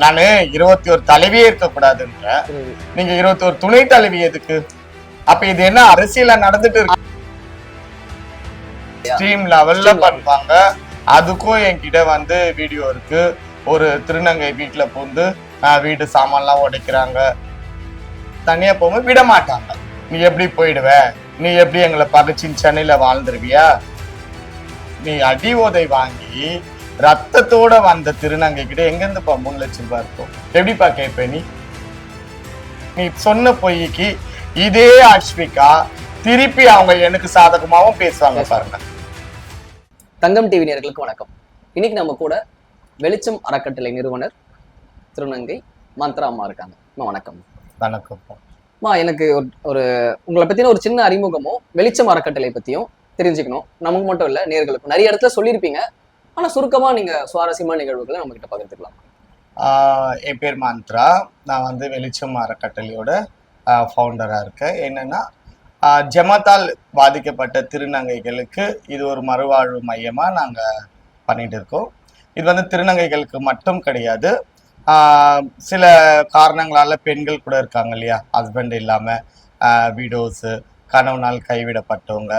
நானு இருபத்தி ஒரு தலைவியே இருக்கக்கூடாதுன்ற. நீங்க இருபத்தி ஒரு துணை தலைவி எதுக்கு? அப்ப இது என்ன அரசியல நடந்துட்டு இருக்கு? ஸ்ட்ரீம் லெவல்ல. பண்ணுவாங்க. அதுக்கும் என்கிட்ட வந்து வீடியோ இருக்கு. ஒரு திருநங்கை வீட்டுல பூந்து வீட்டு சாமான்லாம் உடைக்கிறாங்க. தனியா போகும்போது விட மாட்டாங்க. நீ எப்படி போயிடுவ? நீ எப்படி எங்களை பகச்சின் சென்னையில வாழ்ந்துருவியா? நீ அடி உதை வாங்கி ரத்தத்தோட வந்த திருநங்கை கிட்ட எங்க இருந்துப்பா மூணு லட்சம் ரூபாய் இருக்கும்? எப்படிப்பா கேட்ப நீ? நீ சொன்ன பொய்க்கு இதே அஸ்விகா திருப்பி அவங்க எனக்கு சாதகமாவும் பேசுவாங்க பாருங்க. தங்கம் டிவி நேயர்களுக்கு வணக்கம். இன்னைக்கு நம்ம கூட வெளிச்சம் அறக்கட்டளை நிறுவனர் திருநங்கை மந்த்ரா அம்மா இருக்காங்க. அம்மா வணக்கம். வணக்கம். அம்மா எனக்கு ஒரு ஒரு உங்களை பத்தின ஒரு சின்ன அறிமுகமும் வெளிச்சம் அறக்கட்டளை பத்தியும் தெரிஞ்சுக்கணும். நமக்கு மட்டும் இல்ல நேர்களுக்கும். நிறைய இடத்துல சொல்லியிருப்பீங்க. ஆனால் சுருக்கமாக நீங்கள் சுவாரஸ்யமான நிகழ்வுகளை நம்ம கிட்ட பகிர்ந்துக்கலாம். என் பேர் மந்த்ரா. நான் வந்து வெளிச்சம் அறக்கட்டளையோட ஃபவுண்டராக இருக்கேன். என்னென்னா ஆஹ் ஜமாத்தால் பாதிக்கப்பட்ட திருநங்கைகளுக்கு இது ஒரு மறுவாழ்வு மையமாக நாங்கள் பண்ணிட்டு இருக்கோம். இது வந்து திருநங்கைகளுக்கு மட்டும் கிடையாது. சில காரணங்களால் பெண்கள் கூட இருக்காங்க இல்லையா? ஹஸ்பண்ட் இல்லாமல் விடோஸு கணவனால் கைவிடப்பட்டவங்க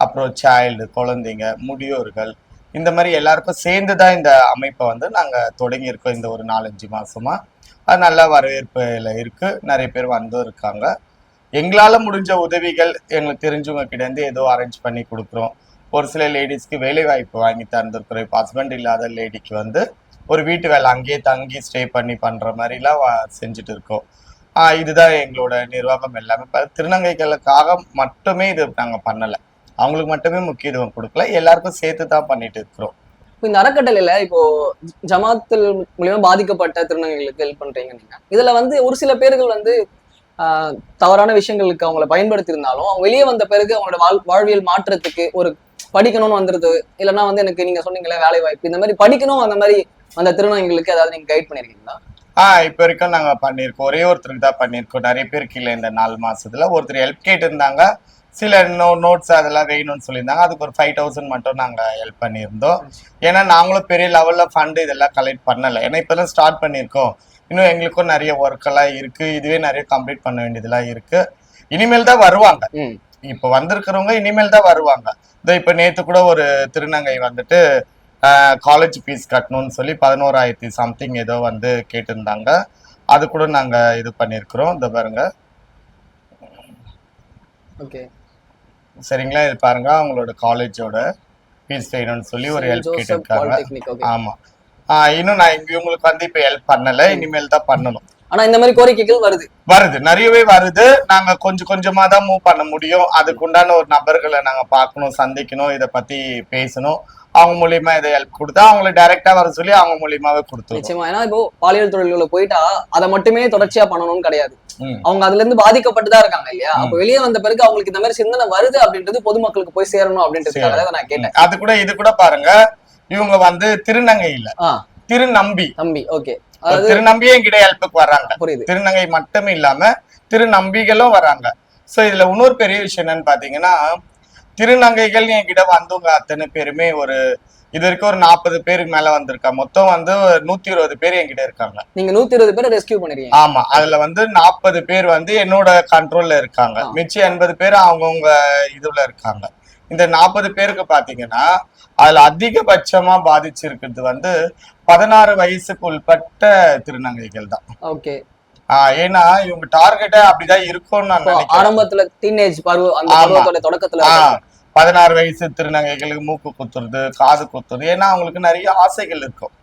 அப்புறம் சைல்டு குழந்தைங்க முதியோர்கள் இந்த மாதிரி எல்லாருக்கும் சேர்ந்து தான் இந்த அமைப்பை வந்து நாங்கள் தொடங்கியிருக்கோம் இந்த ஒரு நாலஞ்சு மாசமா. அது நல்ல வரவேற்புல இருக்கு. நிறைய பேர் வந்தும் இருக்காங்க. எங்களால் முடிஞ்ச உதவிகள் எங்களுக்கு தெரிஞ்சவங்க கிட்டேருந்து ஏதோ அரேஞ்ச் பண்ணி கொடுக்குறோம். ஒரு சில லேடிஸ்க்கு வேலை வாய்ப்பு வாங்கி தந்திருக்கிறோம். இப்போ ஹஸ்பண்ட் இல்லாத லேடிக்கு வந்து ஒரு வீட்டு வேலை அங்கேயே தங்கி ஸ்டே பண்ணி பண்ணுற மாதிரிலாம் செஞ்சுட்டு இருக்கோம். இதுதான் எங்களோட நிர்வாகம் எல்லாமே. இப்போ திருநங்கைகளுக்காக மட்டுமே இது நாங்கள் பண்ணலை. அவங்களுக்கு மட்டுமே முக்கியத்துவம் கொடுக்கல. எல்லாருக்கும் சேர்த்து தான் பண்ணிட்டு இருக்கிறோம். இப்போ இந்த அறக்கட்டளையில இப்போ ஜமாத்தில் மூலியமா பாதிக்கப்பட்ட திருநங்கைகளுக்கு ஹெல்ப் பண்றீங்க நீங்க. இதுல வந்து ஒரு சில பேர்கள் வந்து தவறான விஷயங்களுக்கு அவங்கள பயன்படுத்தி இருந்தாலும் அவங்க வெளியே வந்த பிறகு அவங்களோட வாழ் வாழ்வியல் மாற்றத்துக்கு ஒரு படிக்கணும்னு வந்துருது இல்லைன்னா வந்து எனக்கு நீங்க சொன்னீங்களே வேலை வாய்ப்பு இந்த மாதிரி படிக்கணும் அந்த மாதிரி அந்த திருநங்கைகளுக்கு ஏதாவது நீங்க கைட் பண்ணிருக்கீங்களா? ஆ இப்போ வரைக்கும் நாங்க பண்ணியிருக்கோம். ஒரே ஒருத்தருக்கு தான் பண்ணியிருக்கோம். நிறைய பேருக்கு இல்லை. இந்த நாலு மாசத்துல ஒருத்தர் ஹெல்ப் கேட்டிருந்தாங்க. சில நோ நோட்ஸ் அதெல்லாம் வேணும்னு சொல்லியிருந்தாங்க. அதுக்கு ஒரு ஃபைவ் தௌசண்ட் மட்டும் நாங்க ஹெல்ப் பண்ணியிருந்தோம். ஏன்னா நாங்களும் பெரிய லெவல்ல ஃபண்டு இதெல்லாம் கலெக்ட் பண்ணல. ஏன்னா இப்பதான் ஸ்டார்ட் பண்ணியிருக்கோம். இன்னும் எங்களுக்கும் நிறைய ஒர்க் எல்லாம் இருக்கு. இதுவே நிறைய கம்ப்ளீட் பண்ண வேண்டியதெல்லாம் இருக்கு. இனிமேல் தான் வருவாங்க. இப்போ வந்திருக்கிறவங்க இனிமேல் தான் வருவாங்க. இதோ இப்போ நேத்து கூட ஒரு திருநங்கை வந்துட்டு காலேஜ் ஃபீஸ் கட்டணும்னு சொல்லி பதினோராயிரத்தி சம்திங் ஏதோ வந்து கேட்டிருந்தாங்க. அது கூட நாங்க இது பண்ணியிருக்கிறோம். இந்த பாருங்க. ஓகே. சரிங்களா? இது பாருங்க அவங்களோட காலேஜோட ஃபீஸ் வேணும்னு சொல்லி ஒரு ஹெல்ப் கேட்டிருக்காங்க. ஆமா. ஆஹ் இன்னும் நான் இங்க இவங்களுக்கு வந்து இப்போ ஹெல்ப் பண்ணல இனிமேல் தான் பண்ணணும். ஆனா இந்த மாதிரி கோரிக்கைகள் வருது. வருது நிறையவே வருது. நாங்க கொஞ்சம் கொஞ்சமா தான் மூவ் பண்ண முடியும். அதுக்கு உண்டான ஒரு நபர்களை நாங்க பார்க்கணும் சந்திக்கணும் இதை பத்தி பேசணும். அவங்க மூலியமா இதை ஹெல்ப் கொடுத்தா அவங்களை டைரக்டா வர சொல்லி அவங்க மூலியமாவே கொடுத்துருவோம். நிச்சயமா. ஏன்னா இப்போ பாலியல் தொழில்களை போயிட்டா அதை மட்டுமே தொடர்ச்சியா பண்ணணும்னு கிடையாது. அவங்க அதுல இருந்து பாதிக்கப்பட்டு தான் இருக்காங்க இல்லையா? அப்ப வெளியே வந்த பிறகு அவங்களுக்கு இந்த மாதிரி சிந்தனை வருது அப்படின்றது பொதுமக்களுக்கு போய் சேரணும் அப்படின்றதுக்காக தான் நான் கேட்டேன். அது கூட இது கூட பாருங்க. இவங்க வந்து திருநங்கை இல்ல. திருநம்பி. தம்பி ஓகே. அதாவது திருநம்பியே என்கிட்ட ஹெல்ப்புக்கு வர்றாங்க புரியுது. திருநங்கை மட்டும் இல்லாம திருநம்பிகளும் வராங்க. சோ இதுல இன்னொரு பெரிய விஷயம் என்னன்னு பாத்தீங்கன்னா திருநங்கைகள் என்கிட்ட வந்தவங்க அத்தனை பேருமே. ஒரு இது வரைக்கும் ஒரு நாற்பது பேருக்கு மேல வந்திருக்கா. மொத்தம் வந்து நூத்தி இருபது பேர் என்கிட்ட இருக்காங்க. நீங்க நூத்தி இருபது பேரை ரெஸ்கியூ பண்ணிருக்கீங்க. ஆமா. அதுல வந்து நாற்பது பேர் வந்து என்னோட கண்ட்ரோல்ல இருக்காங்க. மிச்சம் எண்பது பேர் அவங்கவுங்க இதுல இருக்காங்க. இந்த நாற்பது பேருக்கு பாத்தீங்கன்னா அதுல அதிகபட்சமா பாதிச்சிருக்கிறது வந்து பதினாறு வயசுக்கு உட்பட்ட திருநங்கைகள் தான். ஓகே. ஏன்னா இவங்க டார்கெட்டே அப்படிதான் இருக்கும்னு நான் ஆரம்பத்துல டீனேஜ் பருவம் அந்த. பருவத்தோட தொடக்கத்துல பதினாறு வயசு திருநங்கைகளுக்கு மூக்கு குத்துறது காது குத்துறது. ஏன்னா அவங்களுக்கு நிறைய ஆசைகள் இருக்கும்.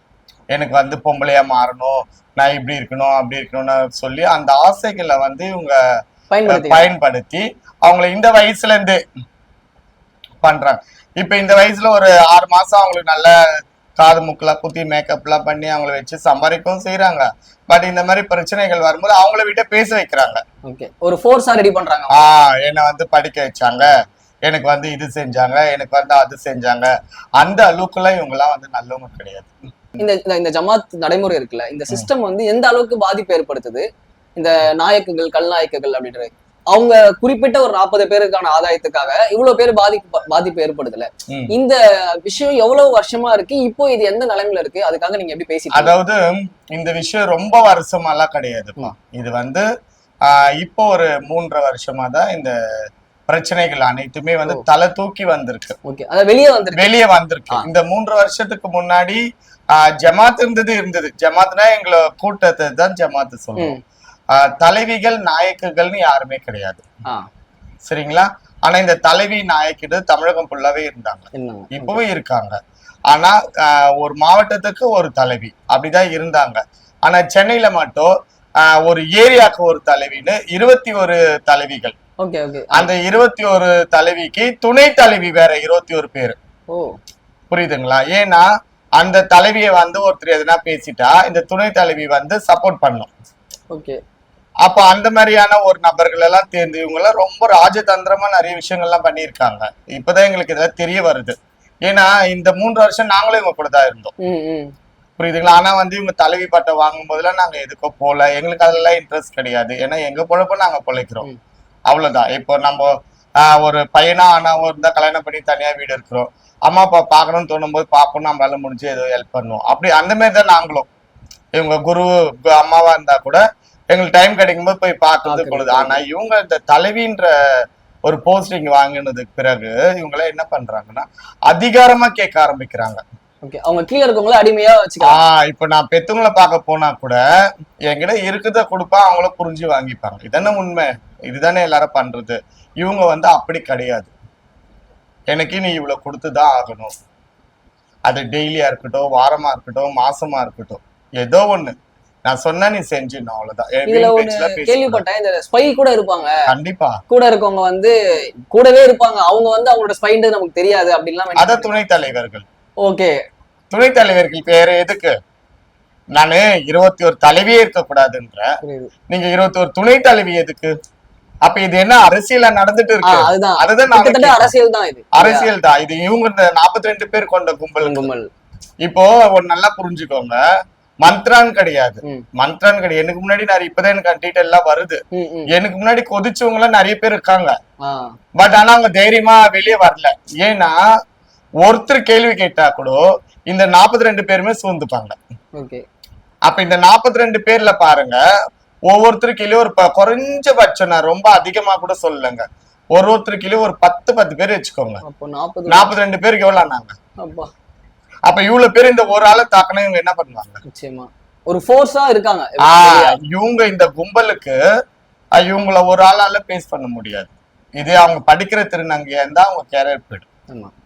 எனக்கு வந்து பொம்பளையா மாறணும் நான் இப்படி இருக்கணும் அப்படி இருக்கணும்னு சொல்லி அந்த ஆசைகளை வந்து இவங்க பயன்படுத்தி அவங்கள இந்த வயசுல இருந்து பண்றாங்க. இப்ப இந்த வயசுல ஒரு ஆறு மாசம் அவங்களுக்கு நல்ல காது மூக்கெல்லாம் குத்தி மேக்கப்லாம் பண்ணி அவங்கள வச்சு சம்பாதிக்கவும் செய்றாங்க. பட் இந்த மாதிரி பிரச்சனைகள் வரும்போது அவங்கள விட்ட பேச வைக்கிறாங்க. ஓகே ஒரு ஃபோர்ஸா ரெடி பண்றாங்க ஆஹ் என்னை வந்து படிக்க வச்சாங்க. எனக்கு வந்து இது செஞ்சாங்க எனக்கு வந்து அது செஞ்சாங்க. அந்த அளவுக்குலாம் இவங்கெல்லாம் வந்து நல்லவங்க கிடையாது. இந்த இந்த- ஜமாத் நடைமுறை இருக்குல்ல இந்த சிஸ்டம் வந்து எந்த அளவுக்கு பாதிப்பு ஏற்படுத்துது? இந்த நாயக்குகள் கல் நாயக்குகள் அப்படின்ற அவங்க குறிப்பிட்ட ஒரு நாற்பது பேருக்கான ஆதாயத்துக்காக இவ்வளவு பேர் பாதிப்பு பாதிப்பு ஏற்படுதுல. இந்த விஷயம் எவ்வளவு வருஷமா இருக்கு? இப்போ இது எந்த நிலைமையில இருக்கு? அதுக்காக நீங்க எப்படி பேசிட்டு அதாவது இந்த விஷயம் ரொம்ப வருஷமாலாம் கிடையாதுப்பா. இது வந்து இப்போ ஒரு மூன்றரை வருஷமா தான் இந்த பிரச்சனைகள் அனைத்துமே வந்து தலை தூக்கி வந்திருக்கு. வெளியே வந்திருக்கு. வெளியே வந்திருக்கு. இந்த மூன்று வருஷத்துக்கு முன்னாடி ஜமாத் இருந்தது இருந்தது. ஜமாத்னா எங்களை கூட்டத்தை தான் ஜமாத் சொல்லுவோம். தலைவிகள் நாயக்குகள்னு யாருமே கிடையாது. சரிங்களா? ஆனா இந்த தலைவி நாயக்கிடு தமிழகம் ஃபுல்லாவே இருந்தாங்க. இப்பவும் இருக்காங்க. ஆனா ஒரு மாவட்டத்துக்கு ஒரு தலைவி. அப்படிதான் இருந்தாங்க. ஆனா சென்னையில மட்டும் ஒரு ஏரியாக்கு ஒரு தலைவின்னு இருபத்தி ஒரு தலைவிகள். அந்த இருபத்தி ஒரு தலைவிக்கு துணை தலைவி வேற இருபத்தி ஒரு பேர். புரியுதுங்களா? ஏன்னா அந்த தலைவியை வந்து ஒருத்தர் எதனா பேசிட்டா இந்த துணை தலைவி வந்து சப்போர்ட் பண்ணும். ஓகே. அப்ப அந்த மாதிரியான ஒரு நபர்கள் எல்லாம் தேர்ந்து இவங்க எல்லாம் ரொம்ப ராஜதந்திரமா நிறைய விஷயங்கள்லாம் பண்ணியிருக்காங்க. இப்பதான் எங்களுக்கு இதெல்லாம் தெரிய வருது. ஏன்னா இந்த மூன்று வருஷம் நாங்களும் இவங்க கூட தான் இருந்தோம். புரியுதுங்களா? ஆனா வந்து இவங்க தலைவி பட்டம் வாங்கும் போதெல்லாம் நாங்க எதுக்கோ போல எங்களுக்கு அதெல்லாம் இன்ட்ரெஸ்ட் கிடையாது. ஏன்னா எங்க பொழப்ப நாங்க பொழைக்கிறோம். அவ்வளவுதான். இப்போ நம்ம ஒரு பையனா ஆனாவும் இருந்தா கல்யாணம் பண்ணி தனியா வீடு இருக்கிறோம் அம்மா அப்பா பார்க்கணும்னு தோணும் போது பார்ப்போம் நம்மளால முடிஞ்சு ஏதோ ஹெல்ப் பண்ணுவோம். அப்படி அந்த மாதிரி தான் நாங்களும். இவங்க குரு அம்மாவா இருந்தா கூட எங்களுக்கு டைம் கிடைக்கும் போது போய் பார்க்கறது. பொழுது ஆனா இவங்க இந்த தலைவின்ற ஒரு போஸ்டிங் வாங்கினதுக்கு பிறகு இவங்க எல்லாம் என்ன பண்றாங்கன்னா அதிகாரமா கேட்க ஆரம்பிக்கிறாங்க. ஓகே அவங்க கீழ இருக்கவங்கள அடிமையா வச்சுக்கலாம் ஆஹ் இப்ப நான் பெத்தவங்கள பார்க்க போனா கூட என்கிட்ட இருக்கிறத கொடுப்பா அவங்கள புரிஞ்சு வாங்கிப்பாங்க. இதானே உண்மை? இதுதானே எல்லாரும் பண்றது? இவங்க வந்து அப்படி கிடையாது. எனக்கு நீ இவ்வளவு கொடுத்துதான் ஆகணும். அது டெய்லியா இருக்கட்டும் வாரமா இருக்கட்டும் மாசமா இருக்கட்டும். ஏதோ ஒண்ணு. நான் சொன்னா நீ செஞ்சிடணும் அவ்வளவுதான். கேள்விப்பட்டேன். இந்த ஸ்பை கூட இருப்பாங்க. கண்டிப்பா. கூட இருக்கவங்க வந்து கூடவே இருப்பாங்க. அவங்க வந்து அவங்களோட ஸ்பைன்றது நமக்கு தெரியாது அப்படின்லாம் அத துணைத் தலைவர்கள். ஓகே. துணைத் தலைவர்கள் பேரு எதுக்கு? நானு இருபத்தி ஒரு தலைவியே இருக்கக்கூடாதுன்ற. புரியுது. நீங்க இருபத்தி ஒரு துணை தலைவி எதுக்கு? அப்ப இது என்ன அரசியலா நடந்துட்டு இருக்கு? அதுதான். அதுதான். அரசியல் தான் இது. அரசியல் தான். இது இவங்க இந்த 42 பேர் கொண்ட கும்பல். கும்பல். இப்போ ஒரு நல்லா புரிஞ்சுக்கோங்க. மந்த்ரான் கிடையாது. மந்த்ரான் கிடையாது. எனக்கு முன்னாடி நிறைய இப்பதான் எனக்கு டீட்டெயில் எல்லாம் வருது. எனக்கு முன்னாடி கொதிச்சவங்க எல்லாம் நிறைய பேர் இருக்காங்க. பட் ஆனா அவங்க தைரியமா வெளியே வரல. ஏன்னா ஒருத்தர் கேள்வி கேட்டா கூட இந்த 42 ரெண்டு பேருமே சூழ்ந்துப்பாங்க அப்ப இந்த 42 ரெண்டு பேர்ல பாருங்க ஒவ்வொருத்தர் கீழே ஒரு குறைஞ்சபட்சம் நான் ரொம்ப அதிகமா கூட சொல்லலைங்க. ஒரு ஒருத்தர் கீழே ஒரு பத்து பத்து பேர் வச்சுக்கோங்க. அப்போ நாற்பது 42 ரெண்டு பேருக்கு எவ்வளவு ஆனாங்க அப்பா. இவ்வளவு பேர் இந்த ஒரு ஆளை தாக்கினா இவங்க என்ன பண்ணுவாங்க? ஒரு ஃபோர்ஸா இருக்காங்க. இவங்க இந்த கும்பலுக்கு இவங்கள ஒரு ஆளால பேஸ் பண்ண முடியாது. இதே அவங்க படிக்கிற திருநங்கையா இருந்தா அவங்க கேரியர் போயிடும்.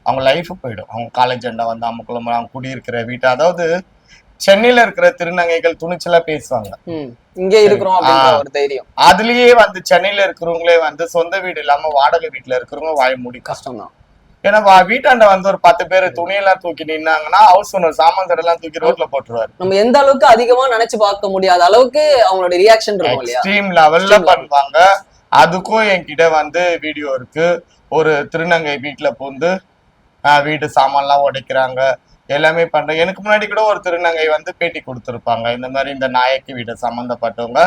அவங்க லைஃப் போயிடும். அவங்க காலேஜ் அண்டா வந்து அமுக்குளம் அவங்க குடியிருக்கிற வீட்டு அதாவது சென்னையில இருக்கிற திருநங்கைகள் துணிச்சலா பேசுவாங்க. இங்கே இருக்கிறோம். ஒரு தைரியம். அதுலயே வந்து சென்னையில இருக்கிறவங்களே வந்து சொந்த வீடு இல்லாம வாடகை வீட்டுல இருக்கிறவங்க வாய மூடி. கஷ்டம் தான் ஏன்னா வீட்டாண்ட வந்து ஒரு பத்து பேர் துணியெல்லாம் தூக்கி நின்னாங்கன்னா ஹவுஸ் ஓனர் சாமான் தடெல்லாம் தூக்கி ரோட்ல போட்டுருவாரு. நம்ம எந்த அளவுக்கு அதிகமா நினைச்சு பார்க்க முடியாத அளவுக்கு அவங்களோட ரியாக்ஷன் இருக்கும் இல்லையா? எக்ஸ்ட்ரீம் லெவல்ல. பண்ணுவாங்க. அதுக்கும் என்கிட்ட வந்து வீடியோ இருக்கு. ஒரு திருநங்கை வீட்டுல பூந்து வீட்டு சாமான்லாம் உடைக்கிறாங்க. எல்லாமே பண்றேன் எனக்கு முன்னாடி கூட ஒரு திருநங்கை வந்து பேட்டி கொடுத்துருப்பாங்க. இந்த மாதிரி இந்த நாயக்கி வீட்டை சம்மந்தப்பட்டவங்க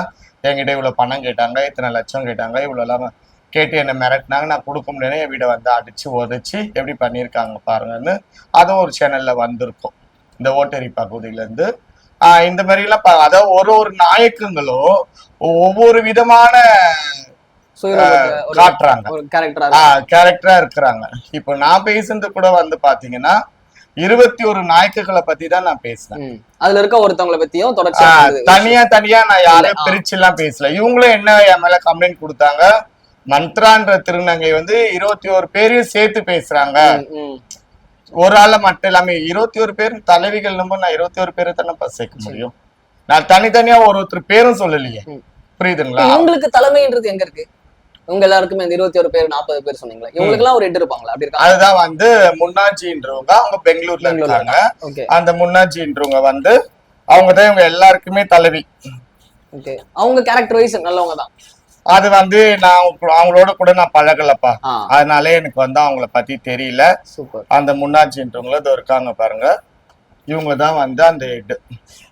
என்கிட்ட இவ்வளவு பணம் கேட்டாங்க இத்தனை லட்சம் கேட்டாங்க இவ்வளவு எல்லாம் கேட்டு என்ன மிரட்டினாங்க. நான் கொடுக்க முடியல என் வீடை வந்து அடிச்சு உதைச்சு எப்படி பண்ணியிருக்காங்க பாருங்கன்னு அதுவும் ஒரு சேனல்ல வந்திருக்கும். இந்த ஓட்டேரி பகுதியில இருந்து ஆஹ் இந்த மாதிரி எல்லாம் பா- அதாவது ஒரு ஒரு நாயக்குங்களும் ஒவ்வொரு விதமான காட்டுறாங்க. கேரக்டரா இருக்கிறாங்க. இப்போ நான் பேசுனது கூட வந்து பாத்தீங்கன்னா இருபத்தி ஒரு நாயக்குகளை பத்தி தான் நான் பேசுனேன். அதுல இருக்க ஒருத்தவங்கள பத்தியும் தனியா தனியா நான் யாரையும். பிரிச்சு எல்லாம் பேசல. இவங்களும் என்ன என் மேல கம்ப்ளைண்ட் கொடுத்தாங்க? மந்த்ரான்ற திருநங்கை வந்து இருபத்தி ஒரு பேரையும் சேர்த்து பேசுறாங்க. ஒரு ஆள மட்டும் இல்லாம இருபத்தி ஒரு பேர் தலைவிகள் நம்ம நான் இருபத்தி ஒரு பேரை தானே சேர்க்க முடியும்? நான் தனித்தனியா ஒரு ஒருத்தர் பேரும் சொல்லலையே. புரியுதுங்களா? இவங்களுக்கு தலைமைன்றது எங்க இருக்கு? இவங்க எல்லாருக்குமே இந்த இருபத்தி ஒரு பேர் நாற்பது பேர் சொன்னீங்களா. இவங்களுக்கு எல்லாம் ஒரு எட்டு இருப்பாங்களா? அப்படி இருக்காங்க அதுதான் வந்து முன்னாச்சின்றவங்க அவங்க பெங்களூர்ல இருக்காங்க. ஓகே. அந்த முன்னாச்சின்றவங்க வந்து அவங்க தான் இவங்க எல்லாருக்குமே தலைவி. ஓகே. அவங்க கேரக்டர் வைஸ் நல்லவங்க தான். அது வந்து நான் அவங்க- அவங்களோட கூட நான் பழகலப்பா. அதனால எனக்கு வந்து அவங்கள பத்தி தெரியல. சூப்பர். அந்த முன்னாச்சின்றவங்கள இதோ இருக்காங்க பாருங்க. இவங்க தான் வந்து அந்த ஹெட்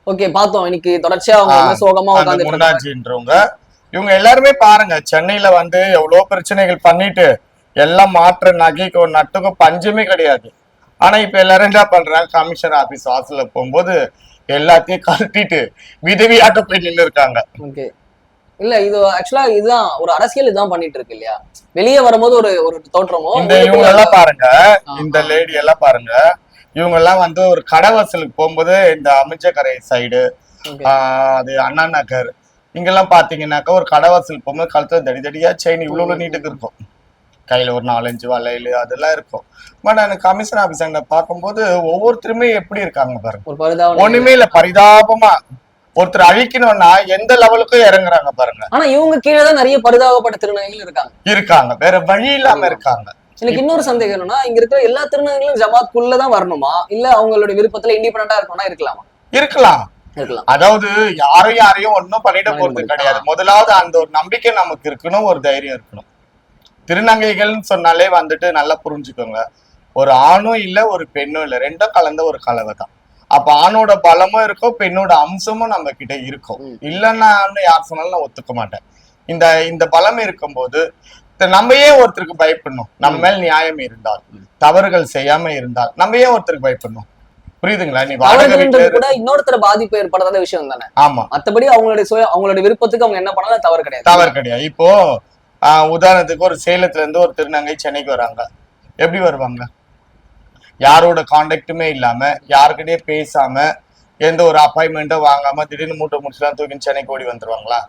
ஓகே பார்த்தோம். இன்னைக்கு தொடர்ச்சியா அவங்க சோகமா அந்த இருக்காங்க. முன்னாச்சின்றவங்க இவங்க எல்லாருமே பாருங்க சென்னையில வந்து எவ்வளவு பிரச்சனைகள் பண்ணிட்டு எல்லாம் மாற்ற நகைக்கும் நட்டுக்கும் பஞ்சமே கிடையாது ஆனா இப்ப எல்லாரும் என்ன பண்றாங்க கமிஷனர் ஆபீஸ் வாசல்ல போகும்போது எல்லாத்தையும் கழட்டிட்டு விதவியாட்ட போய் நின்று இருக்காங்க இல்ல இது ஆக்சுவலா இதுதான் ஒரு அரசியல் இதுதான் பண்ணிட்டு இருக்கு இல்லையா வெளியே வரும்போது ஒரு ஒரு தோற்றமோ இந்த இவங்க எல்லாம் பாருங்க இந்த. லேடி எல்லாம் பாருங்க இவங்க எல்லாம் வந்து ஒரு கடவாசலுக்கு போகும்போது இந்த அமைச்சக்கரை சைடு. அது அண்ணா நகர் இங்கெல்லாம் பாத்தீங்கன்னாக்கா ஒரு கடவாசல் போகும்போது கழுத்துல தடி தடியா செயின் இவ்வளவு நீட்டுக்கு இருக்கும். கையில ஒரு நாலஞ்சு வளையல் அதெல்லாம் இருக்கும். பட் அந்த கமிஷன் ஆபீஸ் அங்க பார்க்கும்போது ஒவ்வொருத்தருமே எப்படி இருக்காங்க பாருங்க. ஒண்ணுமே இல்ல பரிதாபமா. ஒருத்தர் அழிக்கணும்னா எந்த லெவலுக்கும் இறங்குறாங்க பாருங்க. ஆனா இவங்க கீழே தான் நிறைய பரிதாபப்பட்ட திருநங்கைகள் இருக்காங்க. இருக்காங்க. வேற வழி இல்லாம இருக்காங்க. எனக்கு இன்னொரு சந்தேகம் என்னன்னா இங்க இருக்கிற எல்லா திருநங்கைகளும் ஜமாத்குள்ள தான் வரணுமா? இல்ல அவங்களுடைய விருப்பத்துல இண்டிபெண்டா இருக்கணும்னா இருக்கலாம்? இருக்கலாம். அதாவது யாரும் யாரையும் ஒண்ணும் பண்ணிட போறது. கிடையாது. முதலாவது அந்த ஒரு நம்பிக்கை நமக்கு இருக்கணும் ஒரு தைரியம் இருக்கணும். திருநங்கைகள்னு சொன்னாலே வந்துட்டு நல்லா புரிஞ்சுக்கோங்க. ஒரு ஆணும் இல்ல ஒரு பெண்ணும் இல்ல ரெண்டும் கலந்த ஒரு கலவை தான். அப்ப ஆணோட பலமும் இருக்கும் பெண்ணோட அம்சமும் நம்ம கிட்ட இருக்கும். இல்லைன்னா யார் சொன்னாலும் நான் ஒத்துக்க மாட்டேன். இந்த இந்த பலம் இருக்கும்போது நம்ம ஏன் ஒருத்தருக்கு பயப்படணும்? நம்ம. மேல் நியாயம் இருந்தால். தவறுகள் செய்யாம இருந்தால் நம்ம ஏன் ஒருத்தருக்கு பயப்படணும்? புரியுதுங்களா? நீ கூட இன்னொருத்தர பாதிப்பு ஏற்படாத விஷயம் தானே. ஆமா. மத்தபடி அவங்களுடைய அவங்களுடைய விருப்பத்துக்கு அவங்க என்ன பண்ணாலும் தவறு கிடையாது. தவறு கிடையாது. இப்போ உதாரணத்துக்கு ஒரு சேலத்துல இருந்து ஒரு திருநங்கை சென்னைக்கு வராங்க. எப்படி வருவாங்க? யாரோட காண்டாக்டுமே இல்லாம யாருக்கிட்டயே பேசாம எந்த ஒரு அப்பாயின்மெண்ட்டும் வாங்காம திடீர்னு மூட்டை முடிச்சுலாம் தூக்கி சென்னைக்கு ஓடி வந்துருவாங்களா?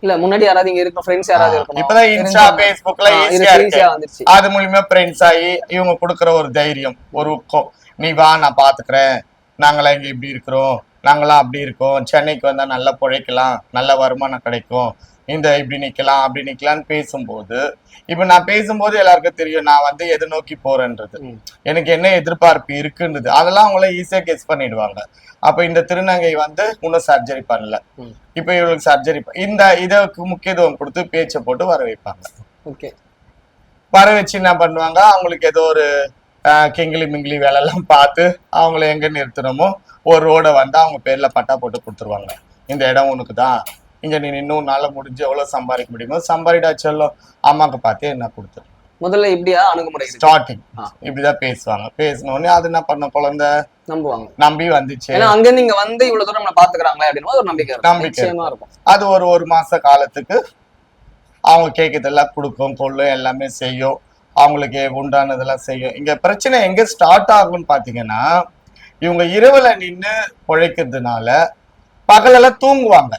இல்ல முன்னாடி யாராவது இங்க இருக்க ஃப்ரெண்ட்ஸ் யாராவது இருக்கணும்? இப்பதான் இன்ஸ்டா. பேஸ்புக்ல ஈஸியா வந்துருச்சு. அது மூலியமா ஃப்ரெண்ட்ஸ் ஆகி இவங்க கொடுக்குற ஒரு தைரியம் ஒரு ஊக்கம். நீ வா நான் பாத்துக்கிறேன். நாங்களாம் இங்க இப்படி இருக்கிறோம். நாங்களாம் அப்படி இருக்கோம். சென்னைக்கு வந்தா நல்லா பிழைக்கலாம். நல்ல வருமானம் கிடைக்கும். இந்த இப்படி நிக்கலாம் அப்படி நிக்கலாம்னு பேசும்போது இப்ப நான் பேசும்போது எல்லாருக்கும் தெரியும் நான் வந்து எதை நோக்கி போறேன்றது. எனக்கு என்ன எதிர்பார்ப்பு இருக்குன்றது. அதெல்லாம் அவங்கள ஈஸியா கெஸ் பண்ணிடுவாங்க. அப்ப இந்த திருநங்கை வந்து இன்னும் சர்ஜரி பண்ணல. இப்ப இவங்களுக்கு சர்ஜரி இந்த இதற்கு முக்கியத்துவம் கொடுத்து பேச்சை போட்டு வர வைப்பாங்க. ஓகே. வர வச்சு என்ன பண்ணுவாங்க? அவங்களுக்கு ஏதோ ஒரு கிங்கிலி மிங்கிலி வேலை எல்லாம் பார்த்து அவங்கள எங்க நிறுத்தணுமோ ஒரு ரோட வந்து அவங்க பேர்ல பட்டா போட்டு கொடுத்துருவாங்க. இந்த இடம் உனக்கு தான் இங்க நீ இன்னும் நாள முடிஞ்சு எவ்வளவு சம்பாதிக்க முடியுமோ சம்பாதிடா சொல்லும் அம்மாக்கு பார்த்து என்ன கொடுத்துரு முதல்ல இப்படியா அணுகுமுறை ஸ்டார்டிங். இப்படிதான் பேசுவாங்க. பேசின உடனே அது என்ன பண்ண குழந்தை? நம்புவாங்க. நம்பி வந்துச்சு. அங்க இங்க வந்து இவ்வளவு தூரம் நம்மள பாத்துக்கிறாங்களே அப்படின்னு ஒரு நம்பிக்கை நம்பிக்கை இருக்கும். அது ஒரு ஒரு மாச காலத்துக்கு அவங்க கேட்கறதெல்லாம் கொடுக்கும் கொள்ளும் எல்லாமே செய்யும். அவங்களுக்கு உண்டானதெல்லாம் செய்யும். இங்க பிரச்சனை எங்க ஸ்டார்ட் ஆகும்னு பாத்தீங்கன்னா இவங்க இரவுல நின்னு பிழைக்கிறதுனால பகலெல்லாம் தூங்குவாங்க.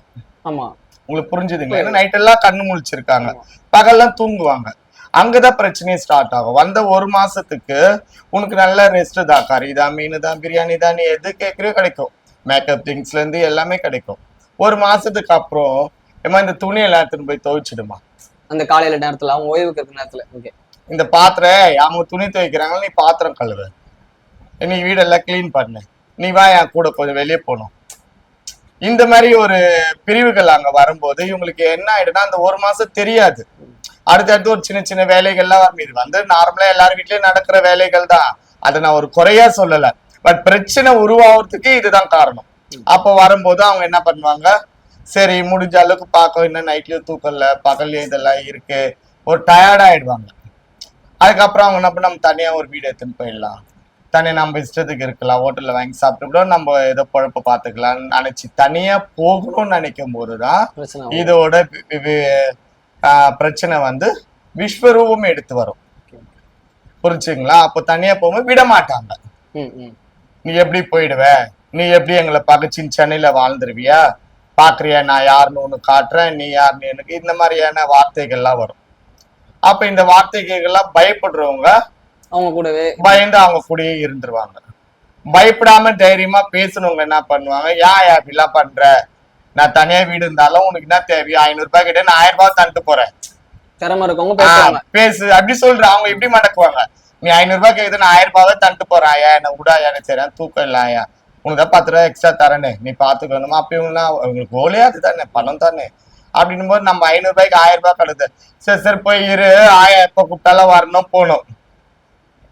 ஆமா. உங்களுக்கு புரிஞ்சுதுங்களா? ஏன்னா நைட் எல்லாம் கண்ணு முழிச்சிருக்காங்க. பகல்லாம் தூங்குவாங்க. அங்கதான் பிரச்சனையே ஸ்டார்ட் ஆகும். வந்த ஒரு மாசத்துக்கு உனக்கு நல்ல ரெஸ்ட் தான் கறி தான் மீன் தான் பிரியாணி தான் நீ எது கேட்கறியோ கிடைக்கும். மேக்கப் திங்ஸ்ல இருந்து எல்லாமே கிடைக்கும். ஒரு மாசத்துக்கு அப்புறம் ஏமா இந்த துணி எல்லாத்தையும் போய் துவைச்சிடுமா? அந்த காலையில நேரத்துல அவங்க ஓய்வுக்கு இருக்கிற நேரத்துல ஓகே இந்த பாத்திரம் அவங்க துணி துவைக்கிறாங்க நீ பாத்திரம் கழுவு. நீ வீடெல்லாம் க்ளீன் பண்ணு. நீ வா என் கூட கொஞ்சம் வெளியே போகணும். இந்த மாதிரி ஒரு பிரிவுகள் அங்க வரும்போது இவங்களுக்கு என்ன ஆயிடுனா அந்த ஒரு மாசம் தெரியாது. அடுத்தடுத்து ஒரு சின்ன சின்ன வேலைகள்லாம் வரும். இது வந்து நார்மலா எல்லாரும் வீட்லயும் நடக்கிற வேலைகள் தான். அதை நான் ஒரு குறையா சொல்லல. பட் பிரச்சனை உருவாகிறதுக்கு இதுதான் காரணம். அப்போ வரும்போது அவங்க என்ன பண்ணுவாங்க? சரி முடிஞ்ச அளவுக்கு பார்க்க இன்னும் நைட்லயும் தூக்கம் இல்ல பகல்லையும் இதெல்லாம் இருக்கு. ஒரு டயர்ட் ஆயிடுவாங்க. அதுக்கப்புறம் அவங்க என்ன பண்ண நம்ம தனியா ஒரு வீடு எடுத்துன்னு போயிடலாம். தனியா நம்ம இஷ்டத்துக்கு இருக்கலாம் ஹோட்டல்ல வாங்கி சாப்பிட்டு கூட நம்ம ஏதோ குழப்ப பார்த்துக்கலாம்னு நினைச்சு தனியா போகணும்னு நினைக்கும் போதுதான் பிரச்சனை வரும். இதோட பிரச்சனை வந்து விஸ்வரூபம் எடுத்து வரும். புரிச்சுங்களா அப்போ தனியா போகும்போது விட மாட்டாங்க. நீ எப்படி போயிடுவ? நீ எப்படி எங்களை பகச்சின் சென்னையில வாழ்ந்துருவியா? பாக்குறியா? நான் யாருன்னு ஒண்ணு காட்டுறேன். நீ யாருன்னு எனக்கு இந்த மாதிரியான வார்த்தைகள்லாம் வரும். அப்ப இந்த வார்த்தைகள்லாம் பயப்படுறவங்க அவங்க கூடவே. பயந்து அவங்க கூடயே இருந்துருவாங்க. பயப்படாம தைரியமா பேசணுங்க என்ன பண்ணுவாங்க? ஏன் இப்படிலாம் பண்ற. நான் தனியா வீடு இருந்தாலும் உனக்கு என்ன தேவையோ ஐநூறு ரூபாய் கிட்ட நான் ஆயிரம் ரூபாய் தந்துட்டு போறேன். திறமை இருக்கவங்க பேசு. அப்படி சொல்ற. அவங்க எப்படி மடக்குவாங்க? நீ ஐநூறு ரூபாய் கேக்குது நான் ஆயிரம் ரூபாய் தந்துட்டு போறேன் ஐயா. என்ன விடா எனக்கு சரி தூக்கம் இல்ல ஐயா. உனக்கு தான் பத்து ரூபாய் எக்ஸ்ட்ரா தரேனே. நீ பாத்துக்கணுமா? அப்ப உங்களுக்கு கோலியா அதுதானே பணம் தானே. அப்படின்னும் போது நம்ம ஐநூறு ரூபாய்க்கு ஆயிரம் ரூபாய் கிடையாது சரி சரி போய் இரு. ஆயா எப்ப கூப்பிட்டாலும் வரணும் போகணும்.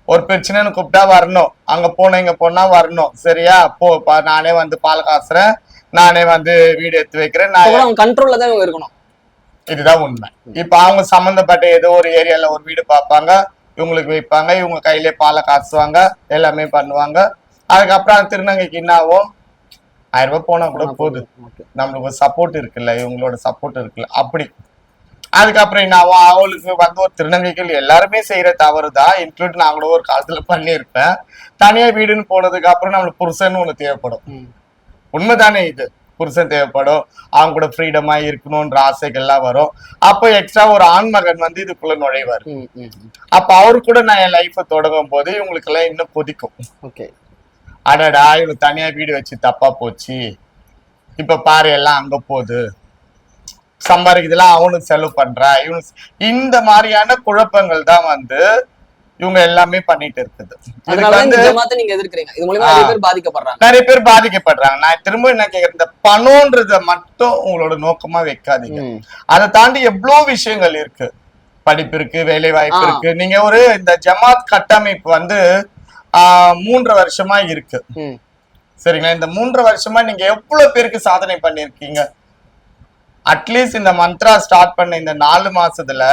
ஒரு பிரச்சனைன்னு கூப்பிட்டா வரணும். அங்க போனோம் இங்க போனா வரணும். சரியா? போ நானே வந்து பால் காசுறேன். நானே வந்து வீடு எடுத்து வைக்கிறேன். நான் கண்ட்ரோல்ல தான் இருக்கணும். இதுதான் உண்மை. இப்ப அவங்க சம்பந்தப்பட்ட ஏதோ ஒரு ஏரியால ஒரு வீடு பார்ப்பாங்க. இவங்களுக்கு வைப்பாங்க இவங்க கையிலே பாலை காசுவாங்க. எல்லாமே பண்ணுவாங்க. அதுக்கப்புறம் திருநங்கைக்கு என்ன ஆகும்? ஆயிரம் ரூபாய் போனா கூட போகுது நம்மளுக்கு ஒரு சப்போர்ட் இருக்குல்ல. இவங்களோட சப்போர்ட் இருக்குல்ல. அப்படி. அதுக்கப்புறம் என்ன ஆகும் அவளுக்கு வந்து ஒரு திருநங்கைகள் எல்லாருமே செய்யற தவறு தான் இன்க்ளூட் நான் கூட ஒரு காலத்துல பண்ணியிருப்பேன். தனியா வீடுன்னு போனதுக்கு அப்புறம் நம்மளுக்கு புருஷன் ஒண்ணு தேவைப்படும். உண்மைதானே இது? புருஷன் தேவைப்படும். அவங்க கூட ஃப்ரீடமா இருக்கணும்ன்ற ஆசைகள்லாம் வரும். அப்போ எக்ஸ்ட்ரா ஒரு ஆண் மகன் வந்து இதுக்குள்ள நுழைவார். அப்ப அவரு கூட நான் என் லைஃபை தொடங்கும் போது இவங்களுக்கு எல்லாம் இன்னும் கொதிக்கும். ஓகே. அடடா இவனுக்கு தனியா வீடு வச்சு தப்பா போச்சு. இப்ப பாரு எல்லாம் அங்க போகுது. சம்பாதிக்கிறதுலாம் அவனுக்கு செலவு பண்றா. இவனுக்கு இந்த மாதிரியான குழப்பங்கள் தான் வந்து இவங்க எல்லாமே பண்ணிட்டு இருக்குது. நிறைய பேர் பாதிக்கப்படுறாங்க. நான் திரும்ப என்ன கேக்குறேன் இந்த பணம்ன்றத மட்டும் உங்களோட நோக்கமா வைக்காதீங்க. அதை தாண்டி எவ்வளவு விஷயங்கள் இருக்கு. படிப்பு இருக்கு வேலை வாய்ப்பு. இருக்கு. நீங்க ஒரு இந்த ஜமாத் கட்டமைப்பு வந்து ஆஹ், மூன்று வருஷமா இருக்கு. சரிங்களா? இந்த மூன்று வருஷமா நீங்க எவ்வளவு பேருக்கு சாதனை பண்ணிருக்கீங்க அட்லீஸ்ட் இந்த மந்த்ரா ஸ்டார்ட் பண்ண இந்த நாலு மாசத்துல